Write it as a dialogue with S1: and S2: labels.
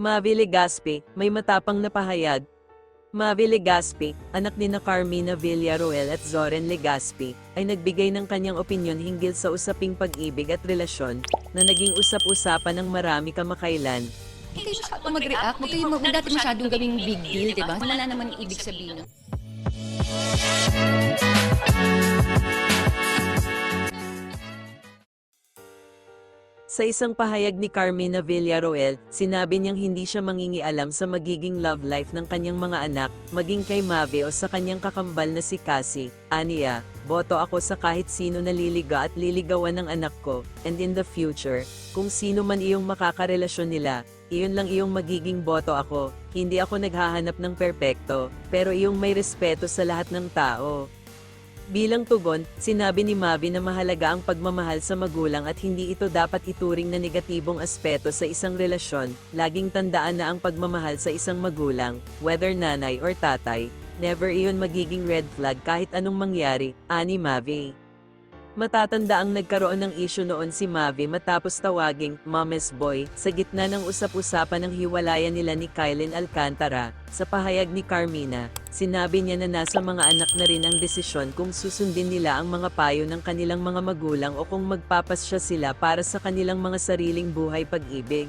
S1: Mavi Legaspi, may matapang na pahayag. Mavi Legaspi, anak ni na Carmina Villaroel at Zoren Legaspi, ay nagbigay ng kanyang opinyon hinggil sa usaping pag-ibig at relasyon na naging usap-usapan ng marami kamakailan.
S2: Huwag kayo masyadong mag-react. Huwag kayo mag- natin masyadong gawing big deal, di ba? Wala naman ibig sabihin.
S1: Sa isang pahayag ni Carmina Villaroel, sinabi niyang hindi siya mangingialam sa magiging love life ng kanyang mga anak, maging kay Mavi o sa kanyang kakambal na si Cassie. Aniya, boto ako sa kahit sino naliliga at liligawan ng anak ko, and in the future, kung sino man iyong makakarelasyon nila, iyon lang iyong magiging boto ako. Hindi ako naghahanap ng perpekto, pero iyong may respeto sa lahat ng tao. Bilang tugon, sinabi ni Mavi na mahalaga ang pagmamahal sa magulang at hindi ito dapat ituring na negatibong aspeto sa isang relasyon. Laging tandaan na ang pagmamahal sa isang magulang, whether nanay or tatay, never iyon magiging red flag kahit anong mangyari, ani Mavi. Matatanda ang nagkaroon ng issue noon si Mavi matapos tawaging Mama's Boy sa gitna ng usap-usapan ng hiwalayan nila ni Kylen Alcantara. Sa pahayag ni Carmina, sinabi niya na nasa mga anak na rin ang desisyon kung susundin nila ang mga payo ng kanilang mga magulang o kung magpapasya sila para sa kanilang mga sariling buhay pag-ibig.